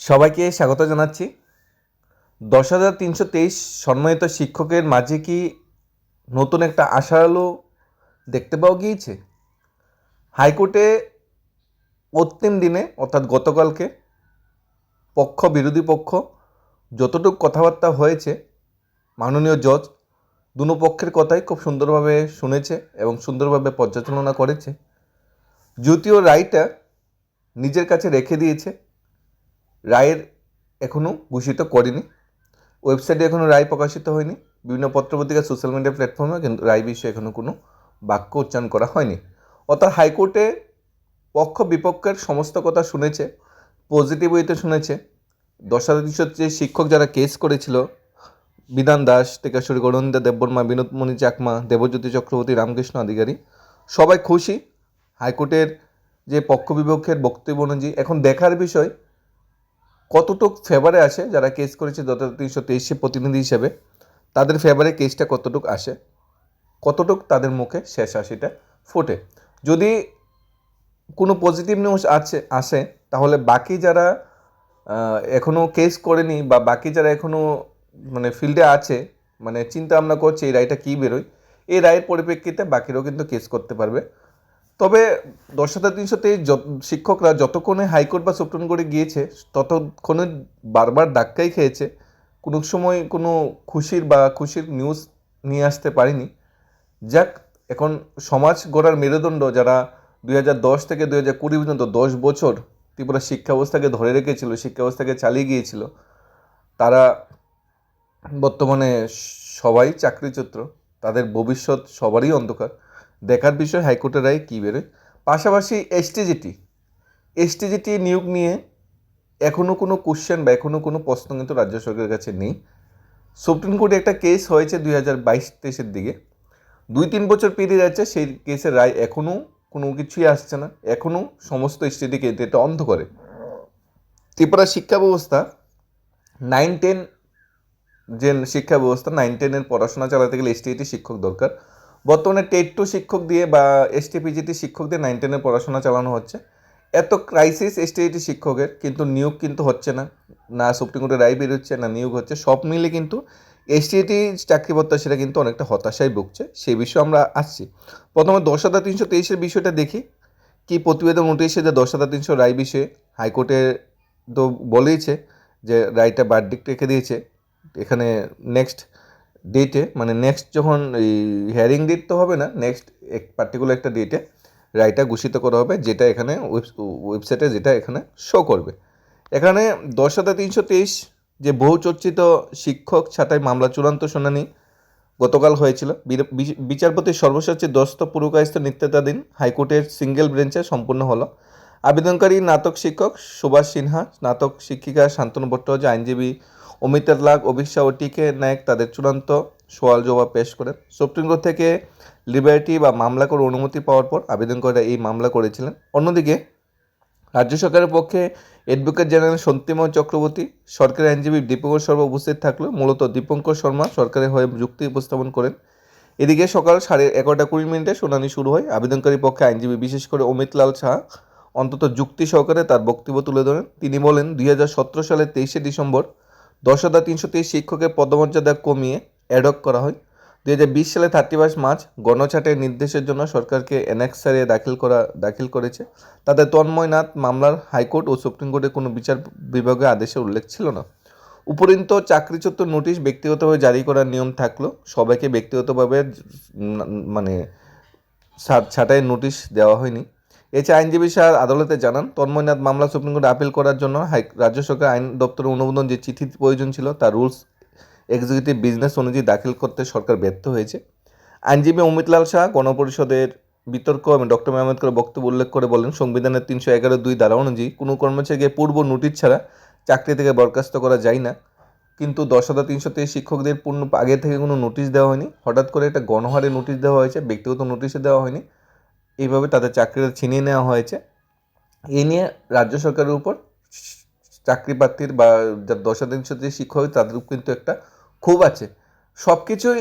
সবাইকে স্বাগত জানাচ্ছি। দশ হাজার তিনশো তেইশ সম্মানিত শিক্ষকের মাঝে কি নতুন একটা আশার আলো দেখতে পাওয়া গিয়েছে? হাইকোর্টে অন্তিম দিনে, অর্থাৎ গতকালকে, পক্ষ, বিরোধী পক্ষ, যতটুকু কথাবার্তা হয়েছে, মাননীয় জজ দুনো পক্ষের কথাই খুব সুন্দরভাবে শুনেছে এবং সুন্দরভাবে পর্যালোচনা করেছে। যদিও রায়টা নিজের কাছে রেখে দিয়েছে রায়ের এখনও ঘোষিত করেনি। ওয়েবসাইটে এখনও রায় প্রকাশিত হয়নি। বিভিন্ন পত্রপত্রিকা সোশ্যাল মিডিয়া প্ল্যাটফর্মে কিন্তু রায় বিষয়ে এখনও কোনো বাক্য উচ্চারণ করা হয়নি। অর্থাৎ হাইকোর্টে পক্ষ বিপক্ষের সমস্ত কথা শুনেছে পজিটিভ ওয়েতে শুনেছে। দশ হাজার যে শিক্ষক যারা কেস করেছিল, বিধান দাস থেকে শুরু দেববর্মা বিনোদমণি চাকমা, দেবজ্যোতি চক্রবর্তী, রামকৃষ্ণ অধিকারী সবাই খুশি। হাইকোর্টের যে পক্ষ বিপক্ষের বক্তব্য অনুযায়ী এখন দেখার বিষয় কতটুক ফেভারে আসে, যারা কেস করেছে যত তিনশো তেইশে প্রতিনিধি হিসেবে, তাদের ফেভারে কেসটা কতটুক আসে, কতটুক তাদের মুখে শেষ হাসিটা ফোটে। যদি কোনো পজিটিভ নিউজ আছে, আসে, তাহলে বাকি যারা এখনও কেস করেনি বা বাকি যারা এখনও মানে ফিল্ডে আছে মানে চিন্তা ভাবনা করছে এই রায়টা কী বেরোয়, এই রায়ের পরিপ্রেক্ষিতে বাকিরাও কিন্তু কেস করতে পারবে। তবে দশ হাজার তিনশো তেইশ শিক্ষকরা যতক্ষণে হাইকোর্ট বা সুপ্রিম কোর্টে গিয়েছে, ততক্ষণে বারবার ধাক্কাই খেয়েছে। কোনো সময় কোনো খুশির বা খুশির নিউজ নিয়ে আসতে পারিনি। যাক, এখন সমাজ গড়ার মেরুদণ্ড যারা দুই হাজার দশ থেকে দুই হাজার কুড়ি পর্যন্ত দশ বছর ত্রিপুরা শিক্ষা ব্যবস্থাকে ধরে রেখেছিল শিক্ষা ব্যবস্থাকে চালিয়ে গিয়েছিল, তারা বর্তমানে সবাই চাকরিচ্যুত, তাদের ভবিষ্যৎ সবারই অন্ধকার। দেখার বিষয় হাইকোর্টের রায় কী বেরোয়? পাশাপাশি এসটিজিটি এসটিজিটি নিয়োগ নিয়ে এখনও কোনো কোশ্চেন বা এখনও কোনো প্রশ্ন কিন্তু রাজ্য সরকারের কাছে নেই। সুপ্রিম কোর্টে একটা কেস হয়েছে দুই হাজার বাইশ তেইশের দিকে। দুই তিন বছর পেরিয়ে যাচ্ছে, সেই কেসের রায় এখনও কোনো কিছুই আসছে না। এখনও সমস্ত এসটিটিকে এটা অন্ধ করে। ত্রিপুরা শিক্ষা ব্যবস্থা নাইন টেন যে শিক্ষা ব্যবস্থা নাইন টেনের পড়াশোনা চালাতে গেলে এসটিটি শিক্ষক দরকার। বর্তমানে টেট টু শিক্ষক দিয়ে বা এসটিপিজিটি শিক্ষক দিয়ে নাইন টেনের পড়াশোনা চালানো হচ্ছে। এত ক্রাইসিস এসটিআইটি শিক্ষকের, কিন্তু নিয়োগ কিন্তু হচ্ছে না। না সুপ্রিম কোর্টে রায় বেরোচ্ছে, না নিয়োগ হচ্ছে। সব মিলে কিন্তু এসটিআইটি চাকরি প্রত্যাশীরা কিন্তু অনেকটা হতাশায় ভুগছে। সেই বিষয়ে আমরা আসছি। প্রথমে দশ হাজার তিনশো তেইশের বিষয়টা দেখি। কি প্রতিবেদন উঠে যে দশ হাজার তিনশো রায় বিষয়ে? হাইকোর্টে তো বলেইছে যে রায়টা বার্ডিক রেখে দিয়েছে। এখানে নেক্সট ডেটে মানে নেক্সট যখন এই হিয়ারিং ডেট তো হবে না নেক্সট এক পার্টিকুলার একটা ডেটে রায়টা ঘোষিত করা হবে, যেটা এখানে ওয়েবসাইটে যেটা এখানে শো করবে। এখানে দশ হাজার তিনশো তেইশ যে বহু চর্চিত শিক্ষক ছাঁটাই মামলা চূড়ান্ত শুনানি গতকাল হয়েছিল। বিচারপতি সর্বশেষ দস্ত পুরকায়স্থ নিত্যতাধীন হাইকোর্টের সিঙ্গেল বেঞ্চে সম্পূর্ণ হলো। আবেদনকারী স্নাতক শিক্ষক সুভাষ সিনহা, স্নাতক শিক্ষিকা শান্তনু ভট্টাচার্য, আইনজীবী অমিতার লাগ অভিষা ও টিকে নায়ক তাদের চূড়ান্ত সোয়াল জবাব পেশ করেন। সুপ্রিম কোর্ট থেকে লিবার্টি বা মামলা করে অনুমতি পাওয়ার পর আবেদনকারীরা এই মামলা করেছিলেন। অন্যদিকে, রাজ্য সরকারের পক্ষে অ্যাডভোকেট জেনারেল সন্তিময় চক্রবর্তী সরকারি আইনজীবী দীপঙ্কর শর্মা উপস্থিত থাকলেও মূলত দীপঙ্কর শর্মা সরকারের হয়ে যুক্তি উপস্থাপন করেন। এদিকে সকাল সাড়ে এগারোটা কুড়ি মিনিটে শুনানি শুরু হয়। আবেদনকারী পক্ষে আইনজীবী বিশেষ করে অমিত লাল শাহ অন্তত যুক্তি সহকারে তার বক্তব্য তুলে ধরেন। তিনি বলেন, দুই সালের তেইশে ডিসেম্বর দশ হাজার তিনশো তেইশ শিক্ষকের পদমর্যাদা কমিয়ে অ্যাডক করা হয়। দু হাজার বিশ সালে থার্টি ফার্স্ট মার্চ গণছাটের নির্দেশের জন্য সরকারকে এনএক্সারে দাখিল করা, দাখিল করেছে। তাদের তন্ময়নাথ মামলার হাইকোর্ট ও সুপ্রিম কোর্টের কোনো বিচার বিভাগের আদেশে উল্লেখ ছিল না। উপরন্ত চাকরিচ্যুত নোটিশ ব্যক্তিগতভাবে জারি করার নিয়ম থাকল সবাইকে ব্যক্তিগতভাবে মানে ছাঁটাইয়ের নোটিশ দেওয়া হয়নি। এছাড়া আইনজীবী স্যার আদালতে জানান, তন্ময়নাথ মামলা সুপ্রিম কোর্টে আপিল করার জন্য রাজ্য সরকার আইন দপ্তরের অনুমোদন যে চিঠি প্রয়োজন ছিল, তার রুলস এক্সিকিউটিভ বিজনেস অনুযায়ী দাখিল করতে সরকার ব্যর্থ হয়েছে। আইনজীবী অমিতলাল শাহ গণপরিষদের বিতর্ক এবং ডক্টর মেহমেদকর বক্তব্য উল্লেখ করে বলেন, সংবিধানের তিনশো এগারো দুই ধারা অনুযায়ী কোনো কর্মচারীকে পূর্ব নোটিশ ছাড়া চাকরি থেকে বরখাস্ত করা যায় না। কিন্তু দশ হাজার তিনশো তেইশ শিক্ষকদের পূর্ণ, আগে থেকে কোনো নোটিশ দেওয়া হয়নি। হঠাৎ করে একটা গণহারে নোটিশ দেওয়া হয়েছে, ব্যক্তিগত নোটিশে দেওয়া হয়নি। এইভাবে তাদের চাকরিটা ছিনিয়ে নেওয়া হয়েছে। এ নিয়ে রাজ্য সরকারের উপর চাকরি প্রার্থীর বা যার দশ হাজার তিনশো যে শিক্ষক তাদের কিন্তু একটা ক্ষোভ আছে। সব কিছুই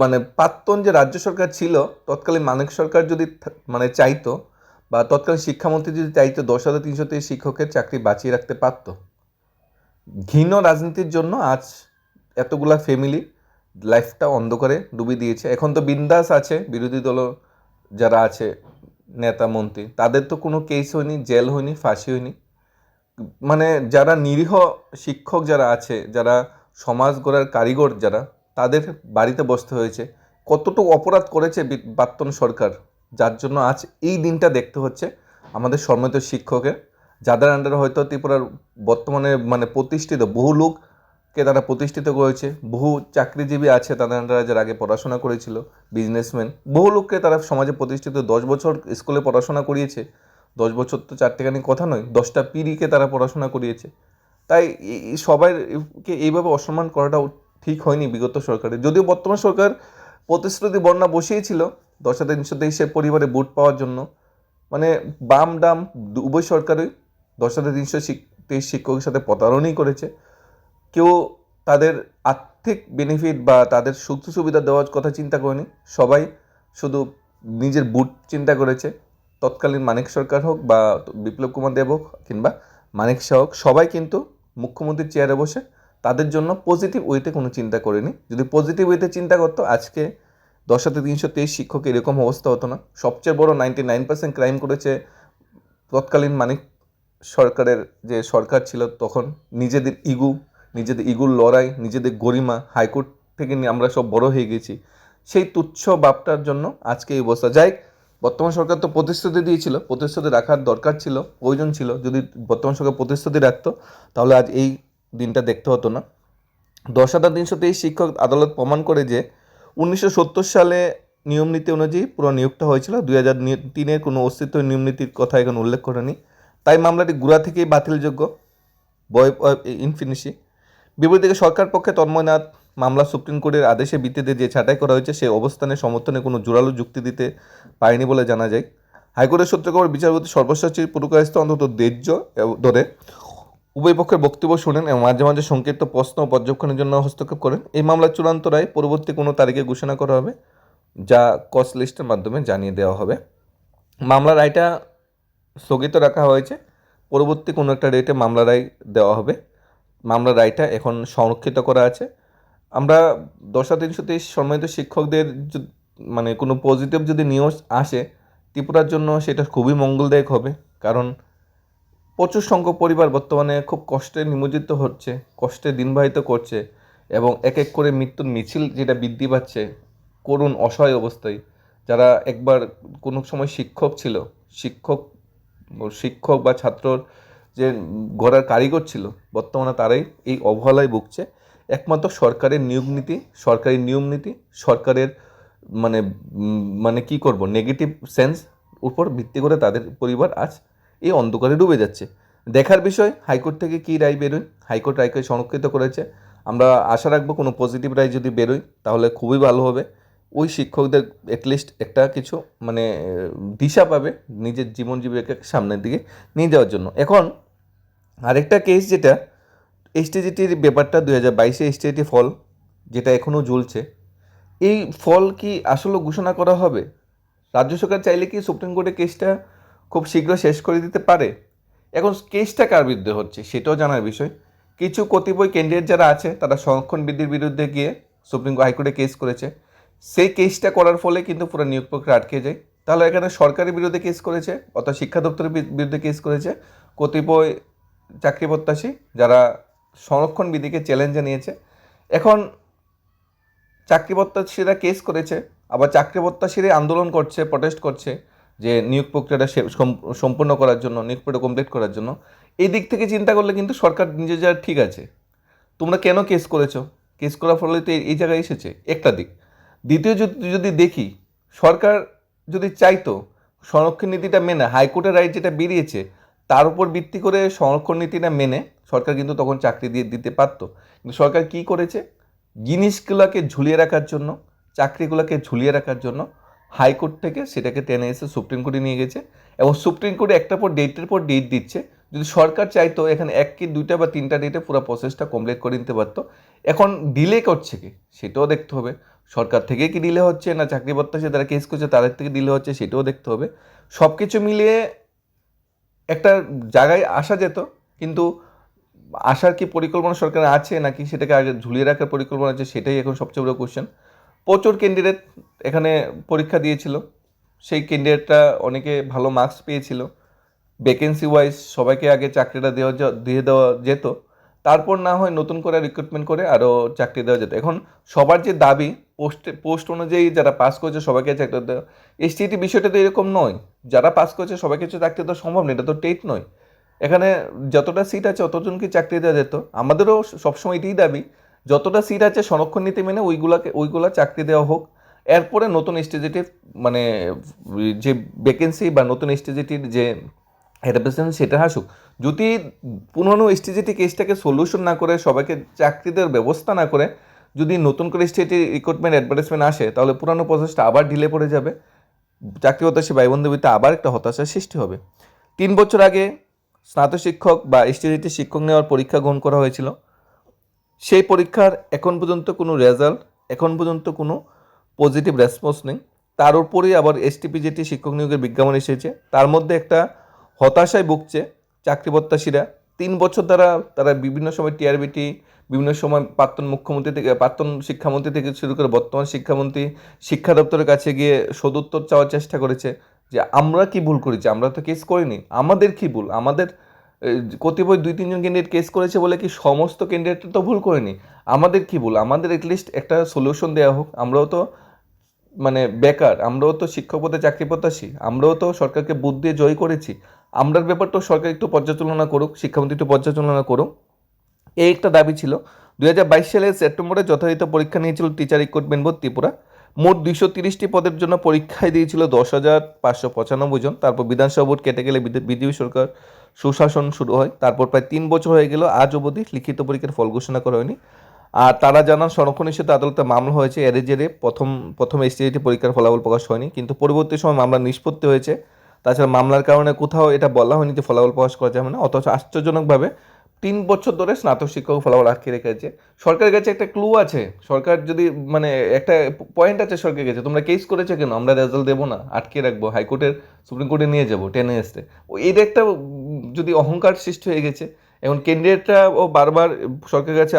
মানে প্রাক্তন যে রাজ্য সরকার ছিল, তৎকালীন মানিক সরকার যদি মানে চাইতো বা তৎকালীন শিক্ষামন্ত্রী যদি চাইতো দশ হাজার তিনশো তেইশ শিক্ষকের চাকরি বাঁচিয়ে রাখতে পারতো। ঘৃণ রাজনীতির জন্য আজ এতগুলা ফ্যামিলি লাইফটা অন্ধকারে ডুবিয়ে দিয়েছে। এখন তো বিন্দাস আছে, বিরোধী দল যারা আছে, নেতা, মন্ত্রী, তাদের তো কোনো কেস হয়নি জেল হয়নি, ফাঁসি হয়নি। মানে যারা নিরীহ শিক্ষক যারা আছে, যারা সমাজ গড়ার কারিগর যারা, তাদের বাড়িতে বসতে হয়েছে। কতটুকু অপরাধ করেছে প্রাক্তন সরকার, যার জন্য আজ এই দিনটা দেখতে হচ্ছে আমাদের সম্মানিত শিক্ষকের, যাদের আন্ডারে হয়তো ত্রিপুরার বর্তমানে মানে প্রতিষ্ঠিত বহু লোককে তারা প্রতিষ্ঠিত করেছে, বহু চাকরিজীবী আছে তাদের আন্ডারে যারা আগে পড়াশোনা করেছিল বিজনেসম্যান বহু লোককে তারা সমাজে প্রতিষ্ঠিত, দশ বছর স্কুলে পড়াশোনা করিয়েছে। দশ বছর তো চারটেখানি কথা নয়, দশটা পিড়িকে তারা পড়াশোনা করিয়েছে। তাই সবাইকে এইভাবে অসম্মান করাটাও ঠিক হয়নি বিগত সরকারের যদিও বর্তমান সরকার প্রতিশ্রুতি বন্যা বসিয়েছিল, দশ হাজার তিনশো তেইশে পরিবারে ভোট পাওয়ার জন্য। মানে বাম ডাম উভয় সরকারই দশ হাজার তিনশো তেইশ শিক্ষকের সাথে প্রতারণই করেছে। কেউ তাদের আর্থিক বেনিফিট বা তাদের সুখ সুবিধা দেওয়ার কথা চিন্তা করেনি। সবাই শুধু নিজের বুট চিন্তা করেছে। তৎকালীন মানিক সরকার হোক বা বিপ্লব কুমার দেব হোক কিংবা মানিক শাহ হোক, সবাই কিন্তু মুখ্যমন্ত্রীর চেয়ারে বসে তাদের জন্য পজিটিভ ওয়েতে কোনো চিন্তা করেনি। যদি পজিটিভ ওয়েতে চিন্তা করতো, আজকে দশ হাতে তিনশো তেইশ শিক্ষক এরকম অবস্থা হতো না। সবচেয়ে বড় নাইনটি নাইন পার্সেন্ট ক্রাইম করেছে তৎকালীন মানিক সরকারের যে সরকার ছিল তখন নিজেদের ইগু নিজেদের ইগুর লড়াই, নিজেদের গরিমা, হাইকোর্ট থেকে আমরা সব বড় হয়ে গেছি। সেই তুচ্ছ বাপটার জন্য আজকে এই অবস্থা। যাই বর্তমান সরকার তো প্রতিশ্রুতি দিয়েছিল, প্রতিশ্রুতি রাখার দরকার ছিল, প্রয়োজন ছিল। যদি বর্তমান সরকার প্রতিশ্রুতি রাখতো, তাহলে আজ এই দিনটা দেখতে হতো না। দশ হাজার তিনশো তেইশ শিক্ষক আদালত প্রমাণ করে যে, উনিশশো সত্তর সালে নিয়ম নীতি অনুযায়ী পুরো নিয়োগটা হয়েছিল। দুই হাজার তিনের কোনো অস্তিত্ব নিয়ম নীতির কথা এখন উল্লেখ করেনি। তাই মামলাটি গুড়া থেকেই বাতিলযোগ্য। বয়, ইনফিনিশি। বিপরীতে সরকার পক্ষে তন্ময়নাথ মামলা সুপ্রিম কোর্টের আদেশে ভিত্তিতে যে ছাঁটাই করা হয়েছে, সে অবস্থানের সমর্থনে কোনো জোরালো যুক্তি দিতে পারেনি বলে জানা যায়। হাইকোর্টের সূত্র খবর, বিচারপতি সর্বশেষী পুরকায়স্থ অন্তত দেড়য ধরে উভয় পক্ষের বক্তব্য শোনেন এবং মাঝে মাঝে সংক্ষিপ্ত প্রশ্ন ও পর্যবেক্ষণের জন্য হস্তক্ষেপ করেন। এই মামলার চূড়ান্ত রায় পরবর্তী কোনো তারিখে ঘোষণা করা হবে, যা কস্ট লিস্টের মাধ্যমে জানিয়ে দেওয়া হবে। মামলার রায়টা স্থগিত রাখা হয়েছে, পরবর্তী কোনো একটা ডেটে মামলা রায় দেওয়া হবে। মামলার রায়টা এখন সংরক্ষিত করা আছে। আমরা দশা তিনশো তেইশ সম্মানিত শিক্ষকদের মানে কোনো পজিটিভ যদি নিউজ আসে, ত্রিপুরার জন্য সেটা খুবই মঙ্গলদায়ক হবে। কারণ প্রচুর সংখ্যক পরিবার বর্তমানে খুব কষ্টে নিমজ্জিত হচ্ছে, কষ্টে দিনবাহিত করছে এবং এক এক করে মৃত্যুর মিছিল যেটা বৃদ্ধি পাচ্ছে, করুণ অসহায় অবস্থায়। যারা একবার কোনো সময় শিক্ষক ছিল, শিক্ষক শিক্ষক বা ছাত্রর যে গড়ার কারিগর ছিল, বর্তমানে তারাই এই অবহেলায় ভুগছে। একমাত্র সরকারের নিয়োগ নীতি, সরকারি নিয়ম নীতি, সরকারের মানে মানে কি করব নেগেটিভ সেন্স উপর ভিত্তি করে তাদের পরিবার আজ এই অন্ধকারে ডুবে যাচ্ছে। দেখার বিষয়, হাইকোর্ট থেকে কী রায় বেরোয়? হাইকোর্ট রায়কে সংরক্ষিত করেছে। আমরা আশা রাখব কোনো পজিটিভ রায় যদি বেরোয়, তাহলে খুবই ভালো হবে। ওই শিক্ষকদের অ্যাটলিস্ট একটা কিছু মানে দিশা পাবে নিজের জীবন জীবিকাকে সামনের দিকে নিয়ে যাওয়ার জন্য। এখন আরেকটা কেস যেটা এসটিজিটির ব্যাপারটা দুই হাজার বাইশে এসটিজিটি ফল যেটা এখনও ঝুলছে এই ফল কি আসলে ঘোষণা করা হবে? রাজ্য সরকার চাইলে কি সুপ্রিম কোর্টে কেসটা খুব শীঘ্র শেষ করে দিতে পারে? এখন কেসটা কার বিরুদ্ধে হচ্ছে সেটাও জানার বিষয়। কিছু কতিপয় ক্যান্ডিডেট যারা আছে, তারা সংরক্ষণ বিধির বিরুদ্ধে গিয়ে সুপ্রিম হাইকোর্টে কেস করেছে। সেই কেসটা করার ফলে কিন্তু পুরো নিয়োগ প্রক্রিয়া আটকে যায়। তাহলে এখানে সরকারের বিরুদ্ধে কেস করেছে অর্থাৎ শিক্ষা দপ্তরের বিরুদ্ধে কেস করেছে, কতিপয় চাকরি প্রত্যাশী, যারা সংরক্ষণ বিধিকে চ্যালেঞ্জ জানিয়েছে এখন চাকরি প্রত্যাশীরা কেস করেছে, আবার চাকরি প্রত্যাশীরা আন্দোলন করছে প্রটেস্ট করছে যে নিয়োগ প্রক্রিয়াটা সম্পূর্ণ করার জন্য, নিয়োগ প্রক্রিয়া কমপ্লিট করার জন্য। এই দিক থেকে চিন্তা করলে কিন্তু সরকার নিজে যা ঠিক আছে। তোমরা কেন কেস করেছ? কেস করার ফলে তো এই- এই জায়গায় এসেছে। একটা দিক। দ্বিতীয় যদি যদি দেখি, সরকার যদি চাইতো, সংরক্ষণ নীতিটা মেনে, হাইকোর্টের রায় যেটা বেরিয়েছে তার উপর ভিত্তি করে সংরক্ষণ নীতিটা মেনে সরকার কিন্তু তখন চাকরি দিয়ে দিতে পারতো। কিন্তু সরকার কি করেছে? জিনিসগুলোকে ঝুলিয়ে রাখার জন্য, চাকরিগুলোকে ঝুলিয়ে রাখার জন্য হাইকোর্ট থেকে সেটাকে টেনে এসে সুপ্রিম কোর্টে নিয়ে গেছে এবং সুপ্রিম কোর্টে একটা পর ডেটের পর ডেট দিচ্ছে। যদি সরকার চাইতো এখানে এক কি দুইটা বা তিনটা ডেটে পুরো প্রসেসটা কমপ্লিট করে নিতে পারতো, এখন ডিলে করছে কি? সেটাও দেখতে হবে। সরকার থেকে কি ডিলে হচ্ছে না চাকরি প্রত্যাশী, যারা কেস করছে তাদের থেকে ডিলে হচ্ছে সেটাও দেখতে হবে। সব কিছু মিলিয়ে একটা জায়গায় আসা যেত, কিন্তু আসার কি পরিকল্পনা সরকার আছে নাকি সেটাকে আগে ঝুলিয়ে রাখার পরিকল্পনা আছে সেটাই এখন সবচেয়ে বড় কোশ্চেন প্রচুর ক্যান্ডিডেট এখানে পরীক্ষা দিয়েছিল, সেই ক্যান্ডিডেটরা অনেকে ভালো মার্কস পেয়েছিল। ভ্যাকেন্সি ওয়াইজ সবাইকে আগে চাকরিটা দেওয়া দিয়ে দেওয়া যেত। তারপর না হয় নতুন করে রিক্রুটমেন্ট করে আরও চাকরি দেওয়া যেত। এখন সবার যে দাবি পোস্টে পোস্ট অনুযায়ী যারা পাস করছে সবাইকে চাকরি এসটিটি বিষয়টা তো এরকম নয়। যারা পাস করছে সবাইকে চাকরি দেওয়া সম্ভব না, এটা তো টেট নয়। এখানে যতটা সিট আছে অতজনকে চাকরি দেওয়া যেত। আমাদেরও সবসময় এটাই দাবি, যতটা সিট আছে সংরক্ষণ নীতি মেনে ওইগুলাকে, ওইগুলা চাকরি দেওয়া হোক। এরপরে নতুন স্টেজিটিভ মানে যে ভ্যাকেন্সি বা নতুন স্টেজিটির যে রিপ্রেজেন্ট সেটা আসুক। যদি পুরনো স্টেজিটি কেসটাকে সলিউশন না করে, সবাইকে চাকরি দেওয়ার ব্যবস্থা না করে যদি নতুন করে স্টেটি রিক্রুটমেন্ট অ্যাডভার্টাইজমেন্ট আসে, তাহলে পুরানো প্রসেসটা আবার ঢিলে পড়ে যাবে। চাকরি হতাশী ভাই আবার একটা হতাশার সৃষ্টি হবে। তিন বছর আগে স্নাতক শিক্ষক বা স্টেজিটি শিক্ষক নেওয়ার পরীক্ষা গ্রহণ করা হয়েছিল। সেই পরীক্ষার এখন পর্যন্ত কোনো রেজাল্ট এখন পর্যন্ত কোনো পজিটিভ রেসপন্স নেই। তার উপরেই আবার এসটিপিজিটি শিক্ষক নিয়োগের বিজ্ঞাপন এসেছে। তার মধ্যে একটা হতাশায় ভুগছে চাকরি প্রত্যাশীরা তিন বছর দ্বারা তারা বিভিন্ন সময় টিআরবিটি বিভিন্ন সময় প্রাক্তন মুখ্যমন্ত্রী থেকে, প্রাক্তন শিক্ষামন্ত্রী থেকে শুরু করে বর্তমান শিক্ষামন্ত্রী, শিক্ষা দপ্তরের কাছে গিয়ে সদুত্তর চাওয়ার চেষ্টা করেছে যে আমরা কি ভুল করেছি, আমরা তো কেস করিনি। আমাদের কি ভুল? আমাদের কতিপয় দুই, তিনজন ক্যান্ডিডেট কেস করেছে বলে কি সমস্ত ক্যান্ডিডেট তো ভুল করেনি? আমাদের কি ভুল? আমাদের এটলিস্ট একটা সলিউশন দেওয়া হোক। আমরাও তো মানে বেকার, আমরাও তো শিক্ষক পদে চাকরি প্রত্যাশী, আমরাও তো সরকারকে বুদ্ধ জয় করেছি। আমরার ব্যাপারটাও সরকার একটু পর্যালোচনা করুক, শিক্ষামন্ত্রী একটু পর্যালোচনা করুক। এই একটা দাবি ছিল। দুই হাজার বাইশ সালের সেপ্টেম্বরে যথাযথ পরীক্ষা নিয়েছিল টিচার রিক্রুটমেন্ট বোর্ড ত্রিপুরা। মোট দুইশো তিরিশটি পদের জন্য পরীক্ষায় দিয়েছিল দশ হাজার পাঁচশো পঁচানব্বই জন। তারপর বিধানসভা ভোট কেটে গেলে বিজেপি সরকার সুশাসন শুরু হয়। তারপর প্রায় তিন বছর হয়ে গেল, আজ অবধি লিখিত পরীক্ষার ফল ঘোষণা করা হয়নি। আর তারা জানান সংরক্ষণ হিসেবে আদালতে মামলা হয়েছে, এর জেরে প্রথম প্রথম এসটিআইটি পরীক্ষার ফলাফল প্রকাশ হয়নি। কিন্তু পরবর্তী সময় মামলা নিষ্পত্তি হয়েছে। তাছাড়া মামলার কারণে কোথাও এটা বলা হয়নি যে ফলাফল প্রকাশ করা যাবে না। অথচ আশ্চর্যজনকভাবে তিন বছর ধরে স্নাতক শিক্ষক ফলাফল আটকে রেখেছে। সরকারের কাছে একটা ক্লু আছে। সরকার যদি মানে একটা পয়েন্ট আছে সরকারের কাছে, তোমরা কেস করেছ কেন? আমরা রেজাল্ট দেবো না, আটকে রাখব, হাইকোর্টের, সুপ্রিম কোর্টে নিয়ে যাব, টেনে আসতে ও এটা একটা, যদি অহংকার সৃষ্টি হয়ে গেছে, এখন ক্যান্ডিডেটরা ও বারবার সরকারের কাছে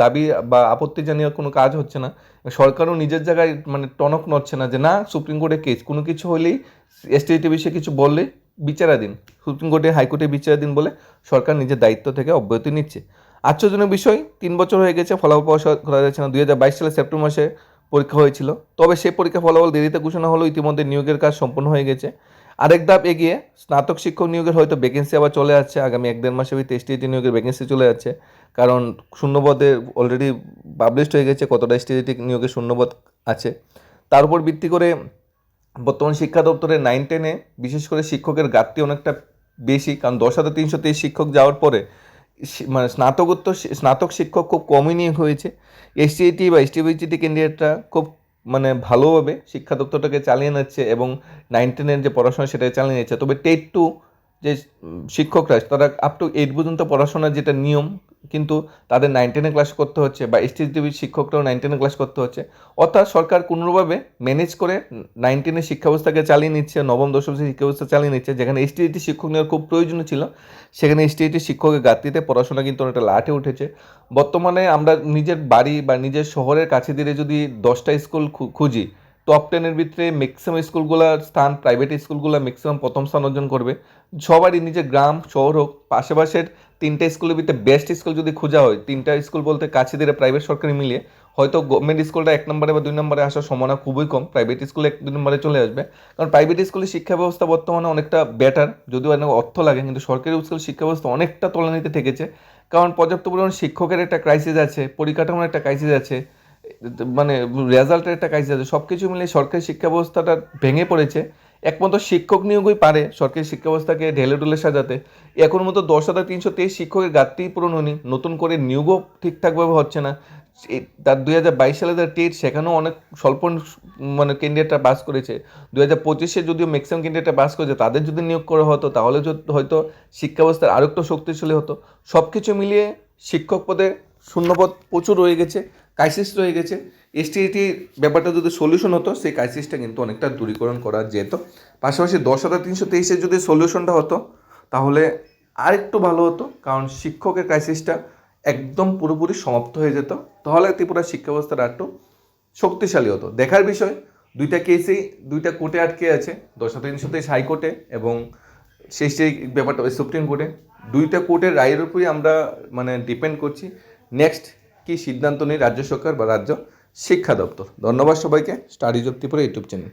দাবি বা আপত্তি জানিয়ে কোনো কাজ হচ্ছে না। সরকারও নিজের জায়গায় মানে টনক নড়ছে না যে, না, সুপ্রিম কোর্টে কেস কোনো কিছু হলেই এসটিটি বিষয়ে কিছু বললে বিচারাধীন, সুপ্রিম কোর্টে হাইকোর্টে বিচারাধীন বলে সরকার নিজের দায়িত্ব থেকে অব্যাহতি নিচ্ছে। আশ্চর্যজনক বিষয়, তিন বছর হয়ে গেছে ফলাফল করা যাচ্ছে না। দুই হাজার বাইশ সালে সেপ্টেম্বর মাসে পরীক্ষা হয়েছিল। তবে সেই পরীক্ষা ফলাফল দেরিতে ঘোষণা হলো ইতিমধ্যে নিয়োগের কাজ সম্পন্ন হয়ে গেছে। আরেক ধাপ এগিয়ে স্নাতক শিক্ষক নিয়োগের হয়তো ভ্যাকেন্সি আবার চলে যাচ্ছে আগামী এক দেড় মাসের ভিতরে এসটিটি নিয়োগের ভ্যাকেন্সি চলে যাচ্ছে। কারণ শূন্যপদে অলরেডি পাবলিশড হয়ে গেছে। কতটা এসটিটি নিয়োগের শূন্যপদ আছে? তার উপর ভিত্তি করে বর্তমান শিক্ষা দপ্তরের নাইন টেনে বিশেষ করে শিক্ষকের ঘাটতি অনেকটা বেশি, কারণ দশ হাজার তিনশো তেইশ শিক্ষক যাওয়ার পরে মানে স্নাতকোত্তর স্নাতক শিক্ষক খুব কমই নিয়োগ হয়েছে। এসটিআইটি বা এসটিবিজিটি ক্যান্ডিডেটরা খুব মানে ভালোভাবে শিক্ষা দপ্তরটাকে চালিয়ে নিচ্ছে এবং নাইন টেনের যে পড়াশোনা সেটা চালিয়ে নিচ্ছে। তবে টেট টু যে শিক্ষকরা, তারা আপ টু এইট পর্যন্ত পড়াশোনার যেটা নিয়ম, কিন্তু তাদের নাইন টেনে ক্লাস করতে হচ্ছে বা এসটিজিবি শিক্ষকরাও নাইন টেনে ক্লাস করতে হচ্ছে। অর্থাৎ সরকার কোনোভাবে ম্যানেজ করে নাইন টেনের শিক্ষা ব্যবস্থাকে চালিয়ে নিচ্ছে, নবম, দশম শ্রেণির শিক্ষা ব্যবস্থা চালিয়ে নিচ্ছে, যেখানে এসটিআইটি শিক্ষক নেওয়ার খুব প্রয়োজন ছিল, সেখানে এসটিআইটি শিক্ষকের ঘাটতিতে পড়াশোনা কিন্তু অনেকটা লাটে উঠেছে। বর্তমানে আমরা নিজের বাড়ি বা নিজের শহরের কাছে দিয়ে যদি দশটা স্কুল খুঁজি টপ টেনের ভিতরে ম্যাক্সিমাম স্কুলগুলোর স্থান প্রাইভেট স্কুলগুলো ম্যাক্সিমাম প্রথম স্থান অর্জন করবে। সবারই নিজের গ্রাম, শহর হোক, পাশাপাশের তিনটা স্কুলের ভিতরে বেস্ট স্কুল যদি খোঁজা হয়, তিনটা স্কুল বলতে কাছে দিয়ে প্রাইভেট সরকারি মিলিয়ে, হয়তো গভর্নমেন্ট স্কুলটা এক নম্বরে বা দুই নম্বরে আসার সম্ভাবনা খুবই কম প্রাইভেট স্কুলে এক দুই নম্বরে চলে আসবে। কারণ প্রাইভেট স্কুলের শিক্ষা ব্যবস্থা বর্তমানে অনেকটা বেটার যদিও অনেক অর্থ লাগে, কিন্তু সরকারি স্কুল শিক্ষা ব্যবস্থা অনেকটা তলানিতে থেকেছে। কারণ পর্যাপ্ত পরিমাণ শিক্ষকের একটা ক্রাইসিস আছে, পরিকাঠামোর একটা ক্রাইসিস আছে মানে রেজাল্টের একটা ক্রাইসিস আছে সব কিছু মিলে সরকারি শিক্ষা ব্যবস্থাটা ভেঙে পড়েছে। একমাত্র শিক্ষক নিয়োগই পারে। সরকারি শিক্ষা ব্যবস্থাকে ঢেলে ঢুলে সাজাতে। এখন মতো দশ হাজার তিনশো তেইশ শিক্ষকের ঘাটতিই পূরণ হয়নি। নতুন করে নিয়োগও ঠিকঠাকভাবে হচ্ছে না। তার দুই হাজার বাইশ সালে তার টেট সেখানেও অনেক স্বল্প মানে ক্যান্ডিডেটরা পাস করেছে। দুই হাজার পঁচিশে যদিও ম্যাক্সিমাম ক্যান্ডিডেটরা পাস করেছে, তাদের যদি নিয়োগ করা হতো, তাহলে হয়তো শিক্ষা ব্যবস্থার আরও একটু শক্তিশালী হতো। সব কিছু মিলিয়ে শিক্ষক পদে শূন্যপদ প্রচুর রয়ে গেছে ক্রাইসিস রয়ে গেছে। এসটিটি ব্যাপারটা যদি সলিউশন হতো, সেই ক্রাইসিসটা কিন্তু অনেকটা দূরীকরণ করা যেত। পাশাপাশি দশ হাজার তিনশো তেইশের যদি সলিউশনটা হতো, তাহলে আর একটু ভালো হতো, কারণ শিক্ষকের ক্রাইসিসটা একদম পুরোপুরি সমাপ্ত হয়ে যেত। তাহলে ত্রিপুরা শিক্ষা ব্যবস্থাটা একটু শক্তিশালী হতো। দেখার বিষয়, দুইটা কেসেই দুইটা কোর্টে আটকে আছে, দশ তিনশো তেইশ হাইকোর্টে এবং সেই সেই ব্যাপারটা সুপ্রিম কোর্টে। দুইটা কোর্টের রায়ের উপরই আমরা মানে ডিপেন্ড করছি। নেক্সট কি সিদ্ধান্ত নেই রাজ্য সরকার বা রাজ্য শিক্ষা দপ্তর। ধন্যবাদ সবাইকে। Studies of Tripura YouTube channel.